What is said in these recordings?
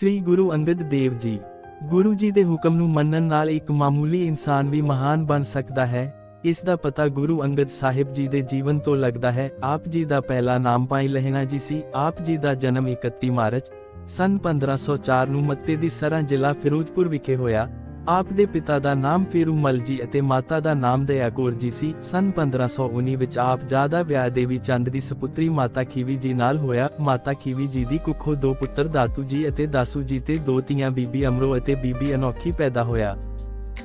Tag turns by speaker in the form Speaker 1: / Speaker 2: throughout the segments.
Speaker 1: ਸ੍ਰੀ ਗੁਰੂ ਅੰਗਦ ਦੇਵ ਜੀ। ਗੁਰੂ ਜੀ ਦੇ ਹੁਕਮ ਨੂੰ ਮੰਨਣ ਨਾਲ ਇੱਕ ਮਾਮੂਲੀ ਇਨਸਾਨ ਵੀ ਮਹਾਨ ਬਣ ਸਕਦਾ ਹੈ। ਇਸ ਦਾ ਪਤਾ ਗੁਰੂ ਅੰਗਦ ਸਾਹਿਬ ਜੀ ਦੇ ਜੀਵਨ ਤੋਂ ਲੱਗਦਾ ਹੈ। ਆਪ ਜੀ ਦਾ ਪਹਿਲਾ ਨਾਮ ਭਾਈ ਲਹਿਣਾ ਜੀ ਸੀ। ਆਪ ਜੀ ਦਾ ਜਨਮ 31 ਮਾਰਚ, ਸਨ 1504 ਨੂੰ ਮੱਤੇ ਦੀ ਸਰਾਂ ਜ਼ਿਲ੍ਹਾ ਫਿਰੋਜ਼ਪੁਰ ਵਿਖੇ ਹੋਇਆ। ਆਪ ਦੇ ਪਿਤਾ ਦਾ ਨਾਮ ਫੇਰੂਮਲ ਜੀ ਅਤੇ ਮਾਤਾ ਦਾ ਨਾਮ ਦਇਆ ਜੀ ਸੀ। ਸਨ 1519 ਵਿੱਚ ਆਪ ਜਾਦਾ ਵਿਆਹ ਦੇਵੀ ਚੰਦ ਦੀ ਸੁਪੁੱਤਰੀ ਮਾਤਾ ਖੀਵੀ ਜੀ ਨਾਲ ਹੋਇਆ। ਮਾਤਾ ਖੀਵੀ ਜੀ ਦੀ ਕੁੱਖੋਂ ਦੋ ਪੁੱਤਰ ਦਾਤੂ ਜੀ ਅਤੇ ਦਾਸੂ ਜੀ ਤੇ ਦੋ ਧੀਆਂ ਬੀਬੀ ਅਮਰੋ ਅਤੇ ਬੀਬੀ ਅਨੋਖੀ ਪੈਦਾ ਹੋਇਆ।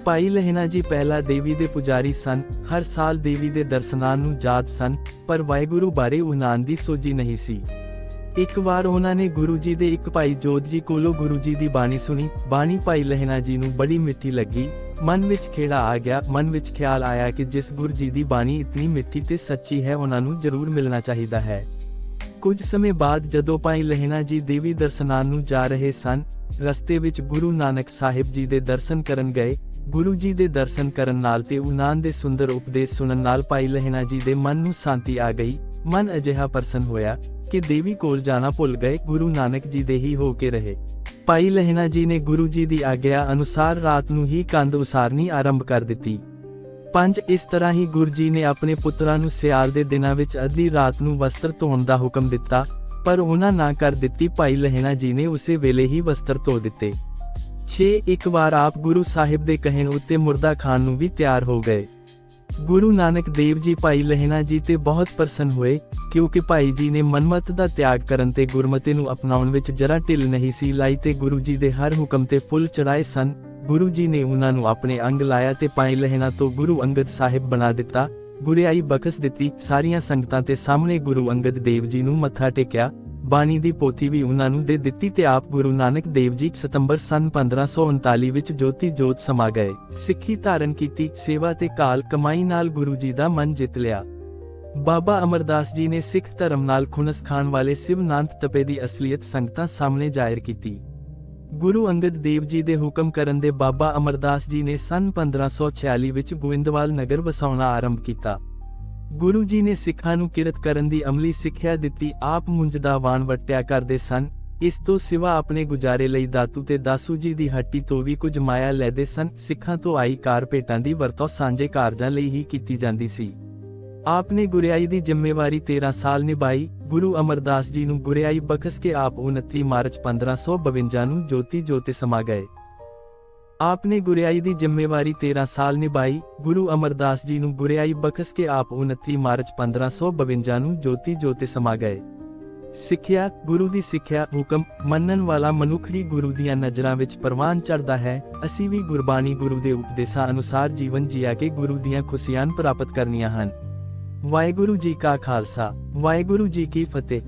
Speaker 1: ਭਾਈ ਲਹਿਣਾ ਜੀ ਪਹਿਲਾ ਦੇਵੀ ਦੇ ਪੁਜਾਰੀ ਸਨ। ਹਰ ਸਾਲ ਦੇਵੀ ਦੇ ਦਰਸ਼ਨਾਂ ਨੂੰ ਜਾਤ ਸਨ, ਪਰ ਵਾਹਿਗੁਰੂ ਬਾਰੇ ਉਹਨਾਂ ਦੀ ਸੋਝੀ ਨਹੀਂ ਸੀ। ਇੱਕ ਵਾਰ ਉਹਨਾਂ ਨੇ ਗੁਰੂ ਜੀ ਦੇ ਇੱਕ ਭਾਈ ਜੋਤ ਜੀ ਕੋਲੋਂ ਗੁਰੂ ਜੀ ਦੀ ਬਾਣੀ ਸੁਣੀ। ਬਾਣੀ ਭਾਈ ਲਹਿਣਾ ਜੀ ਨੂੰ ਬੜੀ ਮਿੱਠੀ ਲੱਗੀ। ਮਨ ਵਿੱਚ ਖੇੜਾ ਆ ਗਿਆ। ਮਨ ਵਿੱਚ ਖਿਆਲ ਆਇਆ ਕਿ ਜਿਸ ਗੁਰੂ ਜੀ ਦੀ ਬਾਣੀ ਇਤਨੀ ਮਿੱਠੀ ਤੇ ਸੱਚੀ ਹੈ, ਉਹਨਾਂ ਨੂੰ ਜ਼ਰੂਰ ਮਿਲਣਾ ਚਾਹੀਦਾ ਹੈ। ਕੁਝ ਸਮੇਂ ਬਾਅਦ ਜਦੋਂ ਭਾਈ ਲਹਿਣਾ ਜੀ ਦੇਵੀ ਦਰਸ਼ਨਾਂ ਨੂੰ ਜਾ ਰਹੇ ਸਨ, ਰਸਤੇ ਵਿੱਚ ਗੁਰੂ ਨਾਨਕ ਸਾਹਿਬ ਜੀ ਦੇ ਦਰਸ਼ਨ ਕਰਨ ਗਏ। ਗੁਰੂ ਜੀ ਦੇ ਦਰਸ਼ਨ ਕਰਨ ਨਾਲ ਤੇ ਉਹਨਾਂ ਦੇ ਸੁੰਦਰ ਉਪਦੇਸ਼ ਸੁਣਨ ਨਾਲ ਭਾਈ ਲਹਿਣਾ ਜੀ ਦੇ ਮਨ ਨੂੰ ਸ਼ਾਂਤੀ ਆ ਗਈ। ਮਨ ਅਜਿਹਾ ਪ੍ਰਸੰਨ ਹੋਇਆ ਕਿ ਦੇਵੀ ਕੋਲ ਜਾਣਾ ਭੁੱਲ ਗਏ, ਗੁਰੂ ਨਾਨਕ ਜੀ ਦੇ ਹੀ ਹੋ ਕੇ ਰਹੇ। ਭਾਈ ਲਹਿਣਾ ਜੀ ਨੇ ਗੁਰੂ ਜੀ ਦੀ ਆਗਿਆ ਅਨੁਸਾਰ ਰਾਤ ਨੂੰ ਹੀ ਕੰਧ ਉਸਾਰਨੀ ਆਰੰਭ ਕਰ ਦਿੱਤੀ। ਪੰਜ, ਇਸ ਤਰ੍ਹਾਂ ਹੀ ਗੁਰੂ ਜੀ ਨੇ ਆਪਣੇ ਪੁੱਤਰਾਂ ਨੂੰ ਸਿਆਲ ਦੇ ਦਿਨਾਂ ਵਿੱਚ ਅੱਧੀ ਰਾਤ ਨੂੰ ਵਸਤਰ ਧੋਣ ਦਾ ਹੁਕਮ ਦਿੱਤਾ, ਪਰ ਉਹਨਾਂ ਨਾ ਕਰ ਦਿੱਤੀ, ਭਾਈ ਲਹਿਣਾ ਜੀ ਨੇ ਉਸੇ ਵੇਲੇ ਹੀ ਵਸਤਰ ਧੋ ਦਿੱਤੇ। 6 ਇੱਕ ਵਾਰ ਆਪ ਗੁਰੂ ਸਾਹਿਬ ਦੇ ਕਹਿਣ ਉੱਤੇ ਮੁਰਦਾ ਖਾਨ ਨੂੰ ਵੀ ਤਿਆਰ ਹੋ ਗਏ। ਗੁਰੂ ਨਾਨਕ ਦੇਵ ਜੀ ਭਾਈ ਲਹਿਣਾ ਜੀ ਤੇ ਬਹੁਤ ਪ੍ਰਸੰਨ ਹੋਏ, ਕਿਉਂਕਿ ਭਾਈ ਜੀ ਨੇ ਮਨਮਤ ਦਾ ਤਿਆਗ ਕਰਨ ਤੇ ਗੁਰਮਤਿ ਨੂੰ ਅਪਣਾਉਣ ਵਿੱਚ ਜਰਾ ਢਿੱਲ ਨਹੀਂ ਸੀ ਲਾਈ ਤੇ ਗੁਰੂ ਜੀ ਦੇ ਹਰ ਹੁਕਮ ਤੇ ਫੁੱਲ ਚੜਾਏ ਸਨ। ਗੁਰੂ ਜੀ ਨੇ ਉਹਨਾਂ ਨੂੰ ਆਪਣੇ ਅੰਗ ਲਾਇਆ ਤੇ ਭਾਈ ਲਹਿਣਾ ਤੋਂ ਗੁਰੂ ਅੰਗਦ ਸਾਹਿਬ ਬਣਾ ਦਿੱਤਾ। ਗੁਰਿਆਈ ਬਖਸ਼ ਦਿੱਤੀ, ਸਾਰੀਆਂ ਸੰਗਤਾਂ ਤੇ ਸਾਹਮਣੇ ਗੁਰੂ ਅੰਗਦ ਦੇਵ ਜੀ ਨੂੰ ਮੱਥਾ ਟੇਕਿਆ। ਬਾਣੀ ਦੀ ਪੋਥੀ ਵੀ ਉਹਨਾਂ ਨੂੰ ਦੇ ਦਿੱਤੀ ਤੇ ਆਪ ਗੁਰੂ ਨਾਨਕ ਦੇਵ ਜੀ ਸਤੰਬਰ ਸਨ 1539 ਵਿੱਚ ਜੋਤੀ ਜੋਤ ਸਮਾ ਗਏ। ਸਿੱਖੀ ਧਾਰਨ ਕੀਤੀ, ਸੇਵਾ ਤੇ ਕਾਲ ਕਮਾਈ ਨਾਲ ਗੁਰੂ ਜੀ ਦਾ ਮਨ ਜਿੱਤ ਲਿਆ। ਬਾਬਾ ਅਮਰਦਾਸ ਜੀ ਨੇ ਸਿੱਖ ਧਰਮ ਨਾਲ ਖੁਨਸ ਖਾਣ ਵਾਲੇ ਸਿਵਨਾਂਤ ਤਪੇ ਦੀ ਅਸਲੀਅਤ ਸੰਗਤਾਂ ਸਾਹਮਣੇ ਜ਼ਾਹਿਰ ਕੀਤੀ। ਗੁਰੂ ਅੰਗਦ ਦੇਵ ਜੀ ਦੇ ਹੁਕਮ ਕਰਨ ਦੇ ਬਾਬਾ ਅਮਰਦਾਸ ਜੀ ਨੇ ਸਨ 1546 ਵਿੱਚ ਗੋਇੰਦਵਾਲ ਨਗਰ ਵਸਾਉਣਾ ਆਰੰਭ ਕੀਤਾ। ਗੁਰੂ ਜੀ ਨੇ ਸਿੱਖਾਂ ਨੂੰ ਕਿਰਤ ਕਰਨ ਦੀ ਅਮਲੀ ਸਿੱਖਿਆ ਦਿੱਤੀ। ਆਪ ਮੁੰਜ ਵਾਣ ਵਟਿਆ ਕਰਦੇ ਸਨ। ਇਸ ਤੋਂ ਸਿਵਾ ਆਪਣੇ ਗੁਜ਼ਾਰੇ ਲਈ ਦਾਤੂ ਤੇ ਦਾਸੂ ਜੀ ਦੀ ਹੱਟੀ ਤੋਂ ਵੀ ਕੁਝ ਮਾਇਆ ਲੈਦੇ ਸਨ। ਸਿੱਖਾਂ ਤੋਂ ਆਈ ਕਾਰਪੇਟਾਂ ਦੀ ਵਰਤੋਂ ਸਾਂਝੇ ਕਾਰਜਾਂ ਲਈ ਹੀ ਕੀਤੀ ਜਾਂਦੀ ਸੀ। ਆਪ ਨੇ ਗੁਰਿਆਈ ਦੀ ਜ਼ਿੰਮੇਵਾਰੀ 13 ਸਾਲ ਨਿਭਾਈ। ਗੁਰੂ ਅਮਰਦਾਸ ਜੀ ਨੂੰ ਗੁਰਿਆਈ ਬਖਸ਼ ਕੇ ਆਪ 29 ਮਾਰਚ 1552 ਨੂੰ ਜੋਤੀ ਜੋਤੇ ਸਮਾ ਗਏ। ਆਪ ਨੇ ਗੁਰਿਆਈ ਦੀ ਜ਼ਿੰਮੇਵਾਰੀ 13 ਸਾਲ ਨਿਭਾਈ। ਗੁਰੂ ਅਮਰਦਾਸ ਜੀ ਨੂੰ ਗੁਰਿਆਈ ਬਖਸ਼ ਕੇ ਆਪ 29 ਮਾਰਚ 1552 ਨੂੰ ਜੋਤੀ ਜੋਤੇ ਸਮਾ ਗਏ। ਸਿੱਖਿਆ, ਗੁਰੂ ਦੀ ਸਿੱਖਿਆ ਹੁਕਮ ਮੰਨਣ ਵਾਲਾ ਮਨੁੱਖ ਹੀ ਗੁਰੂ ਦੀਆਂ ਨਜ਼ਰਾਂ ਵਿੱਚ ਪ੍ਰਵਾਨ ਚੜਦਾ ਹੈ। ਅਸੀਂ ਵੀ ਗੁਰਬਾਣੀ ਗੁਰੂ ਦੇ ਉਪਦੇਸ਼ਾਂ ਅਨੁਸਾਰ ਜੀਵਨ ਜੀਆ ਕੇ ਗੁਰੂ ਦੀਆਂ ਖੁਸ਼ੀਆਂ ਪ੍ਰਾਪਤ ਕਰਨੀਆਂ ਹਨ। ਵਾਹਿਗੁਰੂ ਜੀ ਕਾ ਖਾਲਸਾ, ਵਾਹਿਗੁਰੂ ਜੀ ਕੀ ਫਤਿਹ।